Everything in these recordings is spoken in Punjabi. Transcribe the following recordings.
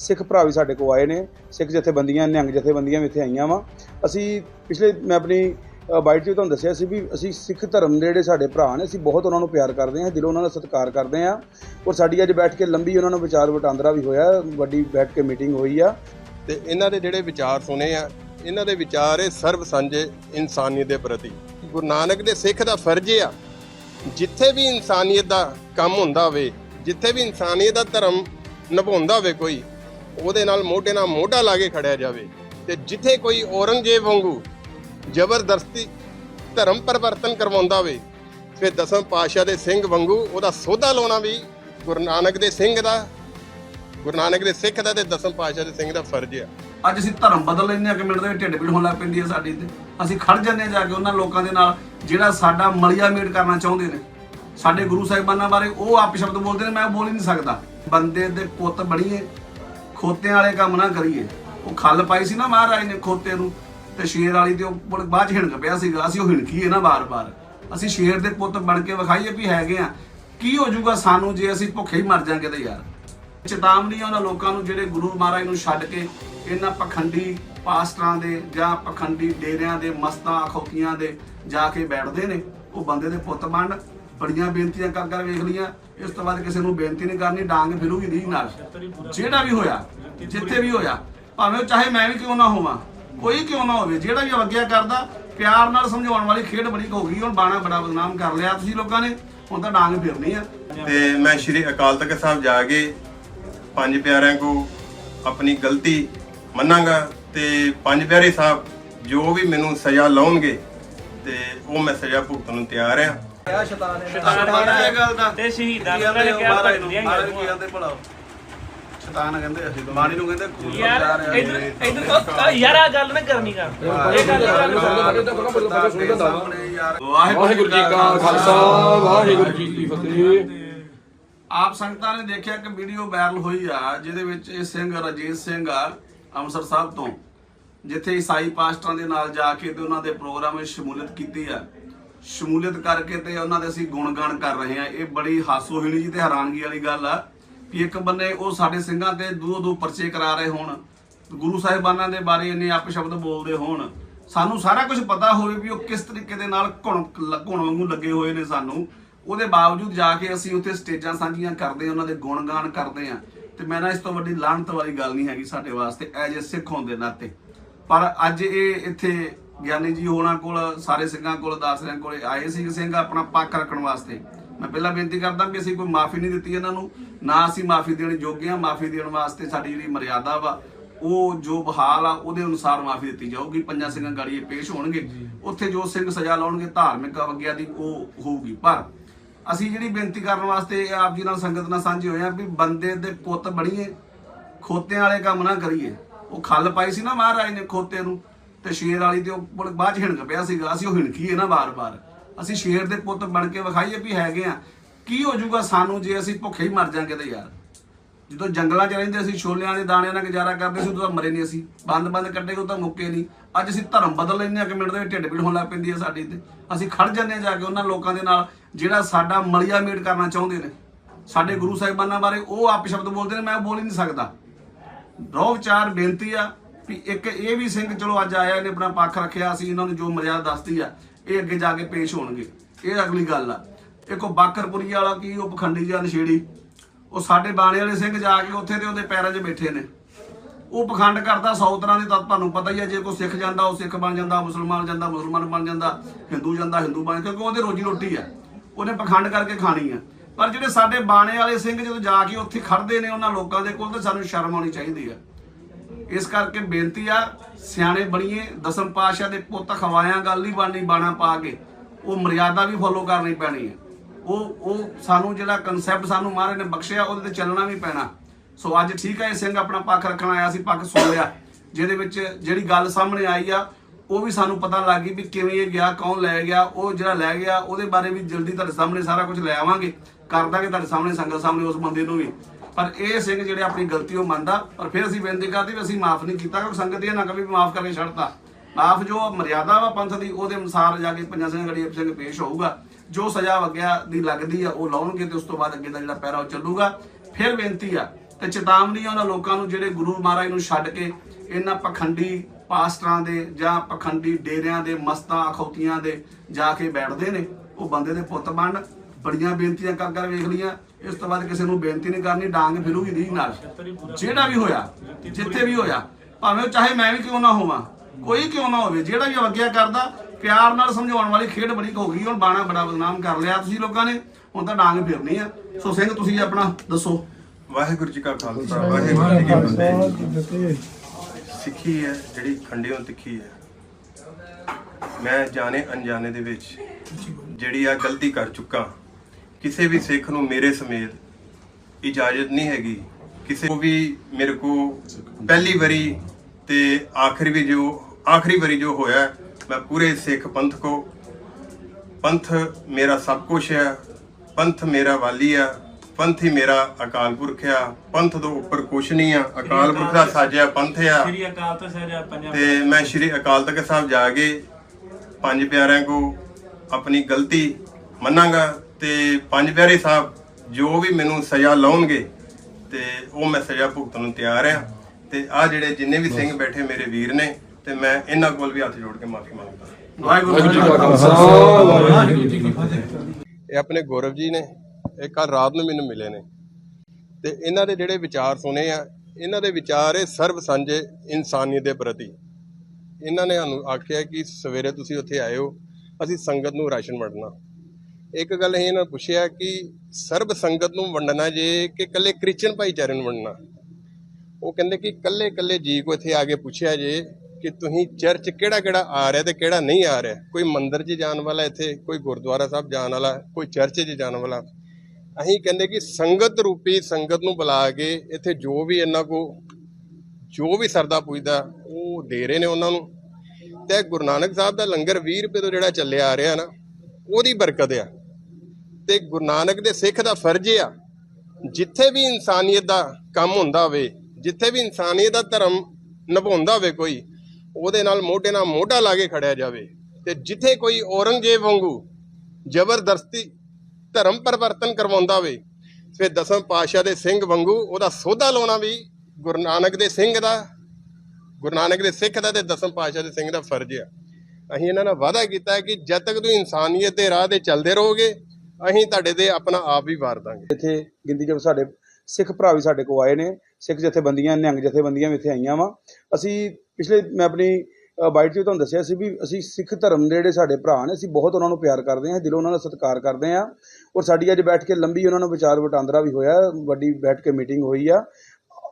ਸਿੱਖ ਭਰਾ ਵੀ ਸਾਡੇ ਕੋਲ ਆਏ ਨੇ, ਸਿੱਖ ਜਥੇਬੰਦੀਆਂ, ਨਿਹੰਗ ਜਥੇਬੰਦੀਆਂ ਵੀ ਇੱਥੇ ਆਈਆਂ ਵਾ। ਅਸੀਂ ਪਿਛਲੇ ਮੈਂ ਆਪਣੀ ਬਾਈਟ 'ਚ ਵੀ ਤੁਹਾਨੂੰ ਦੱਸਿਆ ਸੀ ਵੀ ਅਸੀਂ ਸਿੱਖ ਧਰਮ ਦੇ ਜਿਹੜੇ ਸਾਡੇ ਭਰਾ ਨੇ, ਅਸੀਂ ਬਹੁਤ ਉਹਨਾਂ ਨੂੰ ਪਿਆਰ ਕਰਦੇ ਹਾਂ, ਦਿਲੋਂ ਉਹਨਾਂ ਦਾ ਸਤਿਕਾਰ ਕਰਦੇ ਹਾਂ। ਔਰ ਸਾਡੀ ਅੱਜ ਬੈਠ ਕੇ ਲੰਬੀ ਉਹਨਾਂ ਨੂੰ ਵਿਚਾਰ ਵਟਾਂਦਰਾ ਵੀ ਹੋਇਆ, ਵੱਡੀ ਬੈਠ ਕੇ ਮੀਟਿੰਗ ਹੋਈ ਆ। ਤੇ ਇਹਨਾਂ ਦੇ ਜਿਹੜੇ ਵਿਚਾਰ ਸੁਣੇ ਆ, ਇਹਨਾਂ ਦੇ ਵਿਚਾਰ ਇਹ ਸਰਬ ਸਾਂਝੇ ਇਨਸਾਨੀਅਤ ਦੇ ਪ੍ਰਤੀ। ਗੁਰੂ ਨਾਨਕ ਦੇ ਸਿੱਖ ਦਾ ਫਰਜ਼ ਆ, ਜਿੱਥੇ ਵੀ ਇਨਸਾਨੀਅਤ ਦਾ ਕੰਮ ਹੁੰਦਾ ਹੋਵੇ, ਜਿੱਥੇ ਵੀ ਇਨਸਾਨੀਅਤ ਦਾ ਧਰਮ ਨਿਭਾਉਂਦਾ ਹੋਵੇ ਕੋਈ ਉਹਦੇ ਨਾਲ ਮੋਢੇ ਨਾਲ ਮੋਢਾ ਲਾ ਕੇ ਖੜਿਆ ਜਾਵੇ ਤੇ ਜਿੱਥੇ ਕੋਈ ਔਰੰਗਜ਼ੇਬ ਵਾਂਗੂ ਜ਼ਬਰਦਸਤੀ ਧਰਮ ਪਰਿਵਰਤਨ ਕਰਵਾਉਂਦਾ ਹੋਵੇ, ਫਿਰ ਦਸਮ ਪਾਤਸ਼ਾਹ ਦੇ ਸਿੰਘ ਵਾਂਗੂ ਉਹਦਾ ਸੋਧਾ ਲਾਉਣਾ ਵੀ ਗੁਰੂ ਨਾਨਕ ਦੇ ਸਿੰਘ ਦਾ, ਗੁਰੂ ਨਾਨਕ ਦੇ ਸਿੱਖ ਦਾ ਤੇ ਦਸਮ ਪਾਤਸ਼ਾਹ ਦੇ ਸਿੰਘ ਦਾ ਫਰਜ਼ ਆ। ਅੱਜ ਅਸੀਂ ਧਰਮ ਬਦਲ ਲੈਂਦੇ ਆ ਕਿ ਮਿੰਟ ਦੇ ਵਿੱਚ ਢਿੱਡ ਪੀੜ ਹੋਣ ਲੱਗ ਪੈਂਦੀ ਹੈ ਸਾਡੀ ਤੇ। ਅਸੀਂ ਖੜ ਜੰਨੇ ਜਾ ਕੇ ਉਹਨਾਂ ਲੋਕਾਂ ਦੇ ਨਾਲ ਜਿਹੜਾ ਸਾਡਾ ਮਲਿਆ ਮੇਟ ਕਰਨਾ ਚਾਹੁੰਦੇ ਨੇ। ਸਾਡੇ ਗੁਰੂ ਸਾਹਿਬਾਨਾਂ ਬਾਰੇ ਉਹ ਆਪ ਸ਼ਬਦ ਬੋਲਦੇ ਨੇ, ਮੈਂ ਬੋਲ ਹੀ ਨਹੀਂ ਸਕਦਾ। ਬੰਦੇ ਦੇ ਪੁੱਤ ਬਣੀਏ ਖੋਤਿਆਂ ਵਾਲੇ ਕੰਮ ਨਾ ਕਰੀਏ। ਉਹ ਖੱਲ ਪਾਈ ਸੀ ਨਾ ਮਹਾਰਾਜ ਨੇ ਖੋਤੇ ਨੂੰ, ਤੇ ਸ਼ੇਰ ਵਾਲੀ ਤੇ ਉਹ ਬਾਅਦ ਚ ਹਿਣਕ ਪਿਆ ਸੀਗਾ। ਅਸੀਂ ਉਹ ਹਿਣਕੀਏ ਨਾ ਬਾਰ-ਬਾਰ ਅਸੀਂ ਸ਼ੇਰ ਦੇ ਪੁੱਤ ਬਣ ਕੇ ਵਿਖਾਈਏ ਵੀ ਹੈਗੇ ਆ। ਕੀ ਹੋ ਜਾਊਗਾ ਸਾਨੂੰ ਜੇ ਅਸੀਂ ਭੁੱਖੇ ਹੀ ਮਰ ਜਾਾਂਗੇ ਤੇ ਯਾਰ? ਚੇਤਾਵਨੀ ਉਹਨਾਂ ਲੋਕਾਂ ਨੂੰ ਜਿਹੜੇ ਗੁਰੂ ਮਹਾਰਾਜ ਨੂੰ ਛੱਡ ਕੇ ਇਹਨਾਂ ਪਖੰਡੀ ਪਾਸਟਰਾਂ ਦੇ ਜਾਂ ਪਖੰਡੀ ਡੇਰਿਆਂ ਦੇ, ਮਸਤਾਂ ਅਖੌਤੀਆਂ ਦੇ ਜਾ ਕੇ ਬੈਠਦੇ ਨੇ, ਉਹ ਬੰਦੇ ਦੇ ਪੁੱਤ ਬਣ। ਬੜੀਆਂ ਬੇਨਤੀਆਂ ਕਰ ਕਰ ਵੇਖ ਲਈਆਂ। ਇਸ ਤੋਂ ਬਾਅਦ ਕਿਸੇ ਨੂੰ ਬੇਨਤੀ ਨਹੀਂ ਕਰਨੀ, ਡਾਂਗ ਫਿਰੂਗੀ ਨਹੀਂ ਨਾਲ। ਜਿਹੜਾ ਵੀ ਹੋਇਆ, ਜਿੱਥੇ ਵੀ ਹੋਇਆ, ਭਾਵੇਂ ਉਹ ਚਾਹੇ ਮੈਂ ਵੀ ਕਿਉਂ ਨਾ ਹੋਵਾਂ, ਕੋਈ ਕਿਉਂ ਨਾ ਹੋਵੇ, ਜਿਹੜਾ ਵੀ ਅਵੱਗਿਆ ਕਰਦਾ, ਪਿਆਰ ਨਾਲ ਸਮਝਾਉਣ ਵਾਲੀ ਖੇਡ ਬੜੀ ਹੋ ਗਈ, ਹੁਣ ਬਾਣਾ ਬੜਾ ਬਦਨਾਮ ਕਰ ਲਿਆ ਤੁਸੀਂ ਲੋਕਾਂ ਨੇ, ਹੁਣ ਤਾਂ ਡਾਂਗ ਫਿਰਨੀ ਆ। ਤੇ ਮੈਂ ਸ਼੍ਰੀ ਅਕਾਲ ਤਖਤ ਸਾਹਿਬ ਜਾ ਕੇ ਪੰਜ ਪਿਆਰਿਆਂ ਕੋ ਆਪਣੀ ਗਲਤੀ ਮੰਨਾਂਗਾ ਤੇ ਪੰਜ ਪਿਆਰੇ ਸਾਹਿਬ ਜੋ ਵੀ ਮੈਨੂੰ ਸਜ਼ਾ ਲਾਉਣਗੇ, ਤੇ ਉਹ ਮੈਂ ਸਜ਼ਾ ਭੁਗਤਣ ਨੂੰ ਤਿਆਰ ਆ। ਸ਼ੈਤਾਨ ਇਹ ਗੱਲ ਦਾ ਤੇ ਸ਼ਹੀਦਾਂ ਨੂੰ ਉਹਨਾਂ ਨੇ ਕਿਹਾ ਮਹਾਰਾਜ ਭਗਤ ਦੀਆਂ ਮਹਾਰਾਜ ਕੀ। ਕਹਿੰਦੇ ਭਲਾ ਸ਼ੈਤਾਨ ਕਹਿੰਦੇ ਅਸੀਂ ਬਾਣੀ ਨੂੰ ਕਹਿੰਦੇ ਖੂਨ ਯਾਰ ਪਿਆਰ ਆ ਇਧਰ ਇਧਰ ਯਾਰ ਆ ਗੱਲ ਨਾ ਕਰਨੀ ਕਰ ਇਹ ਗੱਲ ਵਾਹਿਗੁਰੂ ਜੀ ਕਾ ਖਾਲਸਾ ਵਾਹਿਗੁਰੂ ਜੀ ਕੀ ਫਤਿਹ। ਆਪ ਸੰਗਤਾਂ ਨੇ ਦੇਖਿਆ ਕਿ ਵੀਡੀਓ ਵਾਇਰਲ ਹੋਈ ਆ ਜਿਹਦੇ ਵਿੱਚ ਇਹ ਸਿੰਘ ਰਜੀਤ ਸਿੰਘ ਆ ਅੰਮ੍ਰਿਤਸਰ ਸਾਹਿਬ ਤੋਂ ਜਿੱਥੇ ਈਸਾਈ ਪਾਸਟਰਾਂ ਦੇ ਨਾਲ ਜਾ ਕੇ ਤੇ ਉਹਨਾਂ ਦੇ ਪ੍ਰੋਗਰਾਮ ਵਿੱਚ ਸ਼ਮੂਲੀਅਤ ਕੀਤੀ ਆ। ਸ਼ਮੂਲੀਅਤ ਕਰਕੇ ਤੇ ਉਹਨਾਂ ਦੇ ਅਸੀਂ ਗੁਣਗਾਨ ਕਰ ਰਹੇ ਹਾਂ। ਇਹ ਬੜੀ ਹਾਸੋਹੀਣੀ ਜੀ ਤੇ ਹੈਰਾਨਗੀ ਵਾਲੀ ਗੱਲ ਆ ਕਿ ਇੱਕ ਬੰਨੇ ਉਹ ਸਾਡੇ ਸਿੰਘਾਂ ਤੇ ਦੂਰੋਂ ਦੂਰ ਪਰਚੇ ਕਰਾ ਰਹੇ ਹੋਣ, ਗੁਰੂ ਸਾਹਿਬਾਨਾਂ ਦੇ ਬਾਰੇ ਇੰਨੇ ਅੱਪ ਸ਼ਬਦ ਬੋਲਦੇ ਹੋਣ, ਸਾਨੂੰ ਸਾਰਾ ਕੁਝ ਪਤਾ ਹੋਵੇ ਵੀ ਉਹ ਕਿਸ ਤਰੀਕੇ ਦੇ ਨਾਲ ਘੁਣ ਘੁਣ ਵਾਂਗੂ ਲੱਗੇ ਹੋਏ ਨੇ ਸਾਨੂੰ। ਉਹਦੇ ਬਾਵਜੂਦ ਜਾ ਕੇ ਅਸੀਂ ਉੱਥੇ ਸਟੇਜਾਂ ਸਾਂਝੀਆਂ ਕਰਦੇ ਹਾਂ, ਉਹਨਾਂ ਦੇ ਗੁਣ ਗਾਣ ਕਰਦੇ ਹਾਂ। ਤੇ ਮੈਂ ਨਾ ਇਸ ਤੋਂ ਵੱਡੀ ਲਾਹਨਤ ਵਾਲੀ ਗੱਲ ਨਹੀਂ ਹੈਗੀ ਸਾਡੇ ਵਾਸਤੇ ਐਜ ਏ ਸਿੱਖ ਹੋਣ ਦੇ ਨਾਤੇ। ਪਰ ਅੱਜ ਇਹ ਇੱਥੇ ਗਿਆਨੀ ਜੀ ਹੋਣਾ ਕੋਲ ਸਾਰੇ ਸਿੰਘਾਂ ਕੋਲ ਦਾਸਰਿਆਂ ਕੋਲ ਆਏ ਸੀ ਸਿੰਘ ਆਪਣਾ ਪੱਖ ਰੱਖਣ ਵਾਸਤੇ। ਮੈਂ ਪਹਿਲਾਂ ਬੇਨਤੀ ਕਰਦਾ ਵੀ ਅਸੀਂ ਕੋਈ ਮਾਫੀ ਨਹੀਂ ਦਿੱਤੀ ਇਹਨਾਂ ਨੂੰ। ਨਾ ਅਸੀਂ ਮਾਫੀ ਦੇਣ ਯੋਗ ਹਾਂ ਮਾਫੀ ਦੇਣ ਵਾਸਤੇ ਸਾਡੀ ਜਿਹੜੀ ਮਰਿਆਦਾ ਵਾ ਉਹ ਜੋ ਬਹਾਲ ਆ ਉਹਦੇ ਅਨੁਸਾਰ ਮਾਫੀ ਦਿੱਤੀ ਜਾਊਗੀ। ਪੰਜਾਂ ਸਿੰਘਾਂ ਗਾੜੀ ਇਹ ਪੇਸ਼ ਹੋਣਗੇ। ਉੱਥੇ ਜੋ ਸਿੰਘ ਸਜ਼ਾ ਲਾਉਣਗੇ ਧਾਰਮਿਕ ਅਵਗਿਆ ਦੀ ਉਹ ਹੋਊਗੀ। ਪਰ ਅਸੀਂ ਜਿਹੜੀ ਬੇਨਤੀ ਕਰਨ ਵਾਸਤੇ ਆਪ ਜੀ ਨਾਲ ਸੰਗਤ ਨਾਲ ਸਾਂਝੇ ਹੋਏ ਆ ਵੀ ਬੰਦੇ ਦੇ ਪੁੱਤ ਬਣੀਏ ਖੋਤਿਆਂ ਵਾਲੇ ਕੰਮ ਨਾ ਕਰੀਏ। ਉਹ ਖੱਲ ਪਾਈ ਸੀ ਨਾ ਮਹਾਰਾਜ ਨੇ ਖੋਤੇ ਨੂੰ। ਤੇ ਸ਼ੇਰ ਵਾਲੀ ਤੇ ਉਹ ਬਾਅਦ ਚ ਹਿਣਕ ਪਿਆ ਸੀਗਾ, ਅਸੀਂ ਉਹ ਹਿਣਕੀਏ ਨਾ ਬਾਰ-ਬਾਰ ਅਸੀਂ ਸ਼ੇਰ ਦੇ ਪੁੱਤ ਬਣ ਕੇ ਵਿਖਾਈਏ ਵੀ ਹੈਗੇ ਆ। ਕੀ ਹੋ ਜਾਊਗਾ ਸਾਨੂੰ ਜੇ ਅਸੀਂ ਭੁੱਖੇ ਹੀ ਮਰ ਜਾਾਂਗੇ ਤੇ ਯਾਰ? ਜਦੋਂ ਜੰਗਲਾਂ 'ਚ ਰਹਿੰਦੇ ਅਸੀਂ, ਛੋਲਿਆਂ ਦੇ ਦਾਣਿਆਂ ਨਾਲ ਗੁਜ਼ਾਰਾ ਕਰਦੇ ਸੀ, ਉਦੋਂ ਤਾਂ ਮਰੇ ਨਹੀਂ ਅਸੀਂ। ਬੰਦ-ਬੰਦ ਕੱਟੇ ਉਹ ਤਾਂ ਮੁੱਕੇ ਨਹੀਂ ਅੱਜ ਅਸੀਂ ਧਰਮ ਬਦਲ ਲੈਂਦੇ ਆ ਕਿ ਮਿੰਟ ਦੇ ਢਿੱਡ ਪੀੜ ਹੋਣ ਲੱਗ ਪੈਂਦੀ ਹੈ ਸਾਡੀ ਤੇ। ਅਸੀਂ ਖੜ ਜੰਨੇ ਜਾ ਕੇ ਉਹਨਾਂ ਲੋਕਾਂ ਦੇ ਨਾਲ, ਜਿਹੜਾ ਸਾਡਾ ਮਲਿਆ ਮੇਟ ਕਰਨਾ ਚਾਹੁੰਦੇ ਨੇ। ਸਾਡੇ ਗੁਰੂ ਸਾਹਿਬਾਨਾਂ ਬਾਰੇ ਉਹ ਆਪ ਸ਼ਬਦ ਬੋਲਦੇ ਨੇ, ਮੈਂ ਬੋਲ ਹੀ ਨਹੀਂ ਸਕਦਾ। ਰੋਹ ਵਿਚਾਰ ਬੇਨਤੀ ਆ ਵੀ ਇੱਕ ਇਹ ਵੀ ਸਿੰਘ ਚਲੋ ਅੱਜ ਆਇਆ, ਇਹਨੇ ਆਪਣਾ ਪੱਖ ਰੱਖਿਆ ਸੀ ਇਹਨਾਂ ਨੂੰ ਜੋ ਮਰਿਆਦਾ ਦੱਸਦੀ ਆ, ਇਹ ਅੱਗੇ ਜਾ ਕੇ ਪੇਸ਼ ਹੋਣਗੇ। ਇਹ ਅਗਲੀ ਗੱਲ ਆ। ਇੱਕ ਉਹ ਬਾਕਰਪੁਰੀ ਵਾਲਾ ਕੀ, ਉਹ ਪਖੰਡੀ ਜਿਹਾ ਨਸ਼ੇੜੀ। ਉਹ ਸਾਡੇ ਬਾਣੇ ਵਾਲੇ ਸਿੰਘ ਜਾ ਕੇ ਉੱਥੇ ਤੇ ਉਹਦੇ ਪੈਰਾਂ 'ਚ ਬੈਠੇ ਨੇ। ਉਹ ਪਖੰਡ ਕਰਦਾ, ਸੌ ਤਰ੍ਹਾਂ ਦੇ ਤਾਂ ਤੁਹਾਨੂੰ ਪਤਾ ਹੀ ਹੈ ਜੇ ਕੋਈ ਸਿੱਖ ਜਾਂਦਾ, ਉਹ ਸਿੱਖ ਬਣ ਜਾਂਦਾ, ਮੁਸਲਮਾਨ ਜਾਂਦਾ, ਮੁਸਲਮਾਨ ਬਣ ਜਾਂਦਾ, ਹਿੰਦੂ ਜਾਂਦਾ, ਹਿੰਦੂ ਬਣ ਕਿਉਂਕਿ ਉਹਦੇ ਰੋਜੀ ਰੋਟੀ ਆ। ਉਹਨੇ ਪਖੰਡ ਕਰਕੇ ਖਾਣੀ ਆ। ਪਰ ਜਿਹੜੇ ਸਾਡੇ ਬਾਣੇ ਵਾਲੇ ਸਿੰਘ ਜਦੋਂ ਜਾ ਕੇ ਉੱਥੇ ਖੜਦੇ ਨੇ, ਉਹਨਾਂ ਲੋਕਾਂ ਦੇ ਕੋਲ ਤਾਂ ਸਾਨੂੰ ਸ਼ਰਮ ਆਉਣੀ ਚਾਹੀਦੀ ਆ। ਇਸ ਕਰਕੇ ਬੇਨਤੀ ਆ, ਸਿਆਣੇ ਬਣੀਏ, ਦਸਮ ਪਾਤਸ਼ਾਹ ਦੇ ਪੁੱਤ ਖਵਾਇਆ, ਗੱਲ ਨਹੀਂ ਬਣਨੀ, ਬਾਣਾ ਪਾ ਕੇ। ਉਹ ਮਰਿਆਦਾ ਵੀ ਫੋਲੋ ਕਰਨੀ ਪੈਣੀ ਹੈ। ਉਹ ਉਹ ਸਾਨੂੰ ਜਿਹੜਾ ਕਨਸੈਪਟ ਸਾਨੂੰ ਮਹਾਰਾਜ ਨੇ ਬਖਸ਼ਿਆ, ਉਹਦੇ ਤੇ ਚੱਲਣਾ ਵੀ ਪੈਣਾ। ਸੋ ਅੱਜ ਠੀਕ ਹੈ ਇਹ ਸਿੰਘ ਆਪਣਾ ਪੱਖ ਰੱਖਣ ਆਇਆ ਸੀ, ਪੱਖ ਸੁਣ ਲਿਆ। ਜਿਹਦੇ ਵਿੱਚ ਜਿਹੜੀ ਗੱਲ ਸਾਹਮਣੇ ਆਈ ਆ, ਉਹ ਵੀ ਸਾਨੂੰ ਪਤਾ ਲੱਗ ਗਈ ਵੀ ਕਿਵੇਂ ਇਹ ਗਿਆ, ਕੌਣ ਲੈ ਗਿਆ, ਉਹ ਜਿਹੜਾ ਲੈ ਗਿਆ, ਉਹਦੇ ਬਾਰੇ ਵੀ ਜਲਦੀ ਤੁਹਾਡੇ ਸਾਹਮਣੇ ਸਾਰਾ ਕੁਝ ਲੈ ਆਵਾਂਗੇ। ਕਰ ਦਾਂਗੇ ਤੁਹਾਡੇ ਸਾਹਮਣੇ ਸੰਗਤ ਸਾਹਮਣੇ ਉਸ ਬੰਦੇ ਨੂੰ ਵੀ। ਪਰ ਇਹ ਸਿੰਘ ਜਿਹੜੇ ਆਪਣੀ ਗਲਤੀ ਉਹ ਮੰਨਦਾ, ਪਰ ਫਿਰ ਅਸੀਂ ਬੇਨਤੀ ਕਰਦੇ ਵੀ ਅਸੀਂ ਮਾਫ ਨਹੀਂ ਕੀਤਾ, ਕਿਉਂਕਿ ਸੰਗਤ ਇਹ ਨਾ ਕਵੇ ਵੀ ਮਾਫ ਕਰਕੇ ਛੱਡਤਾ। ਮਾਫ ਜੋ ਮਰਿਆਦਾ ਵਾ ਪੰਥ ਦੀ, ਉਹਦੇ ਅਨੁਸਾਰ ਜਾ ਕੇ ਪੰਜਾਂ ਸਿੰਘ ਗੜੀ ਸਿੰਘ ਪੇਸ਼ ਹੋਊਗਾ। ਜੋ ਸਜ਼ਾ ਵਗਿਆ ਦੀ ਲੱਗਦੀ ਆ, ਉਹ ਲਾਉਣਗੇ ਤੇ ਉਸ ਤੋਂ ਬਾਅਦ ਅੱਗੇ ਦਾ ਜਿਹੜਾ ਪੈਰਾ ਉਹ ਚੱਲੂਗਾ। ਫਿਰ ਬੇਨਤੀ ਆ, ਤੇ ਚੇਤਾਵਨੀ ਆ ਉਹਨਾਂ ਲੋਕਾਂ ਨੂੰ ਜਿਹੜੇ ਗੁਰੂ ਮਹਾਰਾਜ ਨੂੰ ਛੱਡ ਕੇ ਇਹਨਾਂ ਪਖੰਡੀ ਪਾਸਟਰਾਂ ਦੇ ਜਾਂ ਪਖੰਡੀ ਡੇਰਿਆਂ ਦੇ, ਮਸਤਾਂ ਅਖੌਤੀਆਂ ਦੇ ਜਾ ਕੇ ਬੈਠਦੇ ਨੇ, ਉਹ ਬੰਦੇ ਦੇ ਪੁੱਤ ਬਣ ਬੜੀਆਂ ਬੇਨਤੀਆਂ ਕਰ ਕਰ ਵੇਖ ਲੀਆਂ ਇਸ ਤੋਂ ਬਾਅਦ ਕਿਸੇ ਨੂੰ ਬੇਨਤੀ ਨਹੀਂ ਕਰਨੀ, ਡਾਂਗ ਫਿਰੂਗੀ ਦੀ ਨਾਲ। ਜਿਹੜਾ ਵੀ ਹੋਇਆ, ਜਿੱਥੇ ਵੀ ਹੋਇਆ, ਭਾਵੇਂ ਚਾਹੇ ਮੈਂ ਵੀ ਕਿਉਂ ਨਾ ਹੋਵਾਂ, ਕੋਈ ਕਿਉਂ ਨਾ ਹੋਵੇ, ਜਿਹੜਾ ਵੀ ਅਵੱਗਿਆ ਕਰਦਾ, ਪਿਆਰ ਨਾਲ ਸਮਝਾਉਣ ਵਾਲੀ ਖੇਡ ਬੜੀ ਹੋ ਗਈ, ਹੁਣ ਬਾਣਾ ਬੜਾ ਬਦਨਾਮ ਕਰ ਲਿਆ ਤੁਸੀਂ ਲੋਕਾਂ ਨੇ, ਹੁਣ ਤਾਂ ਡਾਂਗ ਫਿਰਨੀ ਆ। ਸੋ ਸਿੰਘ, ਤੁਸੀਂ ਆਪਣਾ ਦੱਸੋ। ਵਾਹਿਗੁਰੂ ਜੀ ਕਾ ਖਾਲਸਾ, ਵਾਹਿਗੁਰੂ ਜੀ ਕੀ ਫਤਿਹ। ਸਿੱਖੀ ਹੈ, ਜਿਹੜੀ ਖੰਡਿਓਂ ਤਿੱਖੀ ਹੈ। ਮੈਂ ਜਾਣੇ ਅਣਜਾਣੇ ਦੇ ਵਿੱਚ ਜਿਹੜੀ ਆ ਗਲਤੀ ਕਰ ਚੁੱਕਾ ਕਿਸੇ ਵੀ ਸਿੱਖ ਨੂੰ ਮੇਰੇ ਸਮੇਤ ਇਜਾਜ਼ਤ ਨਹੀਂ ਹੈਗੀ। ਕਿਸੇ ਨੂੰ ਵੀ ਮੇਰੇ ਕੋ ਪਹਿਲੀ ਵਾਰੀ ਤੇ ਆਖਰੀ ਵੀ ਜੋ ਆਖਰੀ ਵਾਰੀ ਜੋ ਹੋਇਆ ਮੈਂ ਪੂਰੇ ਸਿੱਖ ਪੰਥ ਕੋ। ਪੰਥ ਮੇਰਾ ਸਭ ਕੁਝ ਹੈ ਪੰਥ ਮੇਰਾ ਵਾਲੀ ਆ ਪੰਥ ਹੀ ਮੇਰਾ ਅਕਾਲ ਪੁਰਖ ਆ ਪੰਥ ਤੋਂ ਉੱਪਰ ਕੁਛ ਨਹੀਂ ਆ ਅਕਾਲ ਪੁਰਖ ਦਾ ਸਾਜਿਆ ਪੰਥ ਆ ਸ੍ਰੀ ਅਕਾਲ ਤਖਤ ਸਾਹਿਬ ਪੰਜਾਬ ਤੇ ਮੈਂ ਸ਼੍ਰੀ ਅਕਾਲ ਤਖਤ ਸਾਹਿਬ ਜਾ ਕੇ ਪੰਜ ਪਿਆਰਿਆਂ ਕੋ ਆਪਣੀ ਗਲਤੀ ਮੰਨਾਂਗਾ। ਤੇ ਪੰਜ ਪਿਆਰੇ ਸਾਹਿਬ ਜੋ ਵੀ ਮੈਨੂੰ ਸਜ਼ਾ ਲਾਉਣਗੇ ਤੇ ਉਹ ਮੈਂ ਸਜ਼ਾ ਭੁਗਤਣ ਨੂੰ ਤਿਆਰ ਆ। ਤੇ ਆ ਜਿਹੜੇ ਜਿੰਨੇ ਵੀ ਸਿੰਘ ਬੈਠੇ ਮੇਰੇ ਵੀਰ ਨੇ ਤੇ ਮੈਂ ਇਹਨਾਂ ਕੋਲ ਵੀ ਹੱਥ ਜੋੜ ਕੇ ਮਾਫੀ ਮੰਗਦਾ। ਵਾਹਿਗੁਰੂ ਜੀ ਵਾਹਿਗੁਰੂ ਜੀ ਕਾ ਕਾ ਖਾਲਸਾ। ਖਾਲਸਾ। ਵਾਹਿਗੁਰੂ ਜੀ ਕੀ ਫਤਿਹ। ਇਹ ਆਪਣੇ ਗੌਰਵ ਜੀ ਨੇ ਇਹ ਕੱਲ ਰਾਤ ਨੂੰ ਮੈਨੂੰ ਮਿਲੇ ਨੇ। ਤੇ ਇਹਨਾਂ ਦੇ ਜਿਹੜੇ ਵਿਚਾਰ ਸੁਣੇ ਆ ਇਹਨਾਂ ਦੇ ਵਿਚਾਰ ਇਹ ਸਰਬ ਸਾਂਝੇ ਇਨਸਾਨੀਅਤ ਦੇ ਪ੍ਰਤੀ। ਇਹਨਾਂ ਨੇ ਸਾਨੂੰ ਆਖਿਆ ਕਿ ਸਵੇਰੇ ਤੁਸੀਂ ਉੱਥੇ ਆਏ ਹੋ ਅਸੀਂ ਸੰਗਤ ਨੂੰ ਰਾਸ਼ਨ ਵੰਡਣਾ। ਇੱਕ ਗੱਲ ਇਹ ਇਹਨਾਂ ਪੁੱਛਿਆ ਕਿ ਸਰਬ ਸੰਗਤ ਨੂੰ ਵੰਡਣਾ ਜੇ ਕਿ ਇਕੱਲੇ ਕ੍ਰਿਸਚੀਅਨ ਭਾਈਚਾਰੇ ਨੂੰ ਵੰਡਣਾ? ਉਹ ਕਹਿੰਦੇ ਕਿ ਇਕੱਲੇ ਇਕੱਲੇ ਜੀ ਕੋ ਇੱਥੇ ਆ ਕੇ ਪੁੱਛਿਆ ਜੇ ਕਿ ਤੁਸੀਂ ਚਰਚ ਕਿਹੜਾ ਕਿਹੜਾ ਆ ਰਿਹਾ ਤੇ ਕਿਹੜਾ ਨਹੀਂ ਆ ਰਿਹਾ? ਕੋਈ ਮੰਦਿਰ 'ਚ ਜਾਣ ਵਾਲਾ ਇੱਥੇ, ਕੋਈ ਗੁਰਦੁਆਰਾ ਸਾਹਿਬ ਜਾਣ ਵਾਲਾ, ਕੋਈ ਚਰਚ 'ਚ ਜਾਣ ਵਾਲਾ? ਅਸੀਂ ਕਹਿੰਦੇ ਕਿ ਸੰਗਤ ਰੂਪੀ ਸੰਗਤ ਨੂੰ ਬੁਲਾ ਕੇ ਇੱਥੇ ਜੋ ਵੀ ਇਹਨਾਂ ਕੋ, ਜੋ ਵੀ ਸਰਦਾ ਪੁੱਜਦਾ, ਉਹ ਦੇ ਰਹੇ ਨੇ ਉਹਨਾਂ ਨੂੰ। ਤੇ ਗੁਰੂ ਨਾਨਕ ਸਾਹਿਬ ਦਾ ਲੰਗਰ 20 ਰੁਪਏ ਤੋਂ ਜਿਹੜਾ ਚੱਲਿਆ ਆ ਰਿਹਾ ਨਾ, ਉਹਦੀ ਬਰਕਤ ਆ। ਤੇ ਗੁਰੂ ਨਾਨਕ ਦੇ ਸਿੱਖ ਦਾ ਫਰਜ਼ ਆ, ਜਿੱਥੇ ਵੀ ਇਨਸਾਨੀਅਤ ਦਾ ਕੰਮ ਹੁੰਦਾ ਹੋਵੇ, ਜਿੱਥੇ ਵੀ ਇਨਸਾਨੀਅਤ ਦਾ ਧਰਮ ਨਿਭਾਉਂਦਾ ਹੋਵੇ ਕੋਈ, ਉਹਦੇ ਨਾਲ ਮੋਢੇ ਨਾਲ ਮੋਢਾ ਲਾ ਕੇ ਖੜਿਆ ਜਾਵੇ। ਤੇ ਜਿੱਥੇ ਕੋਈ ਔਰੰਗਜ਼ੇਬ ਵਾਂਗੂ ਜ਼ਬਰਦਸਤੀ ਧਰਮ ਪਰਿਵਰਤਨ ਕਰਵਾਉਂਦਾ ਹੋਵੇ, ਫਿਰ ਦਸਮ ਪਾਤਸ਼ਾਹ ਦੇ ਸਿੰਘ ਵਾਂਗੂ ਉਹਦਾ ਸੋਧਾ ਲਾਉਣਾ ਵੀ ਗੁਰੂ ਨਾਨਕ ਦੇ ਸਿੰਘ ਦਾ, ਗੁਰੂ ਨਾਨਕ ਦੇ ਸਿੱਖ ਦਾ ਤੇ ਦਸਮ ਪਾਤਸ਼ਾਹ ਦੇ ਸਿੰਘ ਦਾ ਫਰਜ਼ ਆ। ਅਸੀਂ ਇਹਨਾਂ ਨਾਲ ਵਾਅਦਾ ਕੀਤਾ ਕਿ ਜਦ ਤੱਕ ਤੁਸੀਂ ਇਨਸਾਨੀਅਤ ਦੇ ਰਾਹ ਤੇ ਚੱਲਦੇ ਰਹੋਗੇ ਅਸੀਂ ਤੁਹਾਡੇ ਤੇ ਆਪਣਾ ਆਪ ਵੀ ਵਾਰ ਦਾਂਗੇ। ਇੱਥੇ ਗਿਣਤੀ ਚ ਸਾਡੇ ਸਿੱਖ ਭਰਾ ਵੀ ਸਾਡੇ ਕੋਲ ਆਏ ਨੇ, ਸਿੱਖ ਜਥੇਬੰਦੀਆਂ, ਨਿਹੰਗ ਜਥੇਬੰਦੀਆਂ ਵੀ ਇੱਥੇ ਆਈਆਂ ਵਾ। ਅਸੀਂ ਪਿਛਲੇ ਮੈਂ ਆਪਣੀ ਬਾਈਟ 'ਚ ਤੁਹਾਨੂੰ ਦੱਸਿਆ ਸੀ ਵੀ ਅਸੀਂ ਸਿੱਖ ਧਰਮ ਦੇ ਜਿਹੜੇ ਸਾਡੇ ਭਰਾ ਨੇ, ਅਸੀਂ ਬਹੁਤ ਉਹਨਾਂ ਨੂੰ ਪਿਆਰ ਕਰਦੇ ਹਾਂ, ਦਿਲੋਂ ਉਹਨਾਂ ਦਾ ਸਤਿਕਾਰ ਕਰਦੇ ਹਾਂ। ਔਰ ਸਾਡੀ ਅੱਜ ਬੈਠ ਕੇ ਲੰਬੀ ਉਹਨਾਂ ਨੂੰ ਵਿਚਾਰ ਵਟਾਂਦਰਾ ਵੀ ਹੋਇਆ, ਵੱਡੀ ਬੈਠ ਕੇ ਮੀਟਿੰਗ ਹੋਈ ਆ।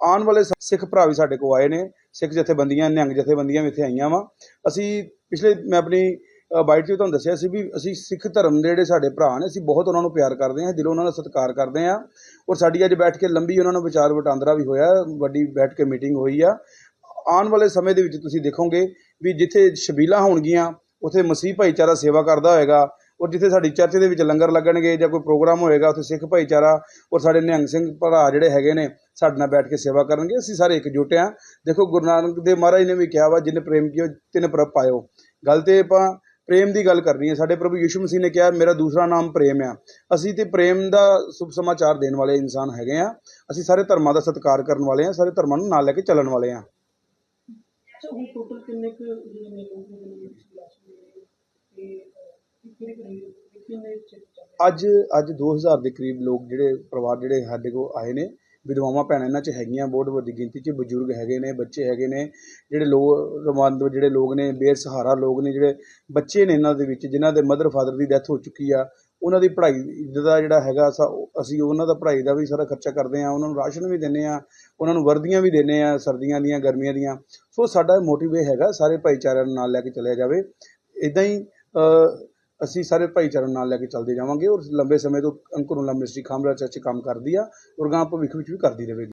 ਆਉਣ ਵਾਲੇ ਸ- ਸਿੱਖ ਭਰਾ ਵੀ ਸਾਡੇ ਕੋਲ ਆਏ ਨੇ, ਸਿੱਖ ਜਥੇਬੰਦੀਆਂ, ਨਿਹੰਗ ਜਥੇਬੰਦੀਆਂ ਵੀ ਇੱਥੇ ਆਈਆਂ ਵਾ। ਅਸੀਂ ਪਿਛਲੇ ਮੈਂ ਆਪਣੀ ਬਾਈਟ 'ਚ ਵੀ ਤੁਹਾਨੂੰ ਦੱਸਿਆ ਸੀ ਵੀ ਅਸੀਂ ਸਿੱਖ ਧਰਮ ਦੇ ਜਿਹੜੇ ਸਾਡੇ ਭਰਾ ਨੇ, ਅਸੀਂ ਬਹੁਤ ਉਹਨਾਂ ਨੂੰ ਪਿਆਰ ਕਰਦੇ ਹਾਂ, ਦਿਲੋਂ ਉਹਨਾਂ ਦਾ ਸਤਿਕਾਰ ਕਰਦੇ ਹਾਂ ਔਰ ਸਾਡੀ ਅੱਜ ਬੈਠ ਕੇ ਲੰਬੀ ਉਹਨਾਂ ਨੂੰ ਵਿਚਾਰ ਵਟਾਂਦਰਾ ਵੀ ਹੋਇਆ, ਵੱਡੀ ਬੈਠ ਕੇ ਮੀਟਿੰਗ ਹੋਈ ਆ। ਆਉਣ ਵਾਲੇ ਸਮੇਂ ਦੇ ਵਿੱਚ ਤੁਸੀਂ ਦੇਖੋਗੇ ਵੀ ਜਿੱਥੇ ਸ਼ਬੀਲਾ ਹੋਣਗੀਆਂ, ਉੱਥੇ ਮਸੀਹ ਭਾਈਚਾਰਾ ਸੇਵਾ ਕਰਦਾ ਹੋਏਗਾ ਔਰ ਜਿੱਥੇ ਸਾਡੀ ਚਰਚ ਦੇ ਵਿੱਚ ਲੰਗਰ ਲੱਗਣਗੇ ਜਾਂ ਕੋਈ ਪ੍ਰੋਗਰਾਮ ਹੋਏਗਾ, ਉੱਥੇ ਸਿੱਖ ਭਾਈਚਾਰਾ ਔਰ ਸਾਡੇ ਨਿਹੰਗ ਸਿੰਘ ਭਰਾ ਜਿਹੜੇ ਹੈਗੇ ਨੇ, ਸਾਡੇ ਨਾਲ ਬੈਠ ਕੇ ਸੇਵਾ ਕਰਨਗੇ। ਅਸੀਂ ਸਾਰੇ ਇਕਜੁੱਟ ਆ ਦੇਖੋ, ਗੁਰੂ ਨਾਨਕ ਦੇਵ ਮਹਾਰਾਜ ਨੇ ਵੀ ਕਿਹਾ ਵਾ, ਜਿਨ ਪ੍ਰੇਮ ਕੀਓ, ਤਿਨ ਪ੍ਰਭ ਪਾਇਓ। ਗੱਲ ਤੇ ਆਪਾਂ ਪ੍ਰੇਮ ਦੀ ਗੱਲ ਕਰਨੀ ਹੈ। ਸਾਡੇ ਪ੍ਰਭੂ ਯਿਸੂ ਮਸੀਹ ਨੇ ਕਿਹਾ ਮੇਰਾ ਦੂਸਰਾ ਨਾਮ ਪ੍ਰੇਮ ਆ। ਅਸੀਂ ਤੇ ਪ੍ਰੇਮ ਦਾ ਸ਼ੁਭ ਸਮਾਚਾਰ ਦੇਣ ਵਾਲੇ ਇਨਸਾਨ ਹੈਗੇ ਆ। ਅਸੀਂ ਸਾਰੇ ਧਰਮਾਂ ਦਾ ਸਤਿਕਾਰ ਕਰਨ ਵਾਲੇ ਆ ਸਾਰੇ ਧਰਮਾਂ ਨੂੰ ਨਾਲ ਲੈ ਕੇ ਚੱਲਣ ਵਾਲੇ ਆ। ਅੱਜ ਅੱਜ 2000 ਦੇ ਕਰੀਬ ਲੋਕ ਜਿਹੜੇ ਪਰਿਵਾਰ ਜਿਹੜੇ ਸਾਡੇ ਕੋਲ ਆਏ ਨੇ ਵਿਧਵਾਵਾਂ ਭੈਣਾਂ ਇਹਨਾਂ 'ਚ ਹੈਗੀਆਂ, ਬਹੁਤ ਵੱਡੀ ਗਿਣਤੀ 'ਚ ਬਜ਼ੁਰਗ ਹੈਗੇ ਨੇ, ਬੱਚੇ ਹੈਗੇ ਨੇ, ਜਿਹੜੇ ਲੋਕ ਰਮਾਂਦ ਜਿਹੜੇ ਲੋਕ ਨੇ, ਬੇਸਹਾਰਾ ਲੋਕ ਨੇ, ਜਿਹੜੇ ਬੱਚੇ ਨੇ ਇਹਨਾਂ ਦੇ ਵਿੱਚ, ਜਿਨ੍ਹਾਂ ਦੇ ਮਦਰ ਫਾਦਰ ਦੀ ਡੈਥ ਹੋ ਚੁੱਕੀ ਆ, ਉਹਨਾਂ ਦੀ ਪੜ੍ਹਾਈ ਦਾ ਜਿਹੜਾ ਹੈਗਾ ਸਾ- ਅਸੀਂ ਉਹਨਾਂ ਦਾ ਪੜ੍ਹਾਈ ਦਾ ਵੀ ਸਾਰਾ ਖਰਚਾ ਕਰਦੇ ਆ ਉਹਨਾਂ ਨੂੰ ਰਾਸ਼ਨ ਵੀ ਦਿੰਦੇ ਆ ਉਹਨਾਂ ਨੂੰ ਵਰਦੀਆਂ ਵੀ ਦਿੰਦੇ ਆ ਸਰਦੀਆਂ ਦੀਆਂ, ਗਰਮੀਆਂ ਦੀਆਂ। ਸੋ ਸਾਡਾ ਮੋਟਿਵ ਇਹ ਹੈਗਾ, ਸਾਰੇ ਭਾਈਚਾਰਿਆਂ ਨੂੰ ਨਾਲ ਲੈ ਕੇ ਚੱਲਿਆ ਜਾਵੇ। ਇਦਾਂ ਹੀ ਅਸੀਂ ਸਾਰੇ ਭਾਈਚਾਰੇ ਨਾਲ ਲੈ ਕੇ ਚੱਲਦੇ ਜਾਵਾਂਗੇ ਔਰ ਲੰਬੇ ਸਮੇਂ ਤੋਂ ਅੰਕੁਰ ਉਲਾ ਮਿਨਿਸਟਰੀ ਖਾਮਰਾ ਚਰਚ ਕੰਮ ਕਰਦੀ ਆ ਔਰ ਗਾਂ ਭਵਿੱਖ ਵਿੱਚ ਵੀ ਕਰਦੀ ਰਹੇਗੀ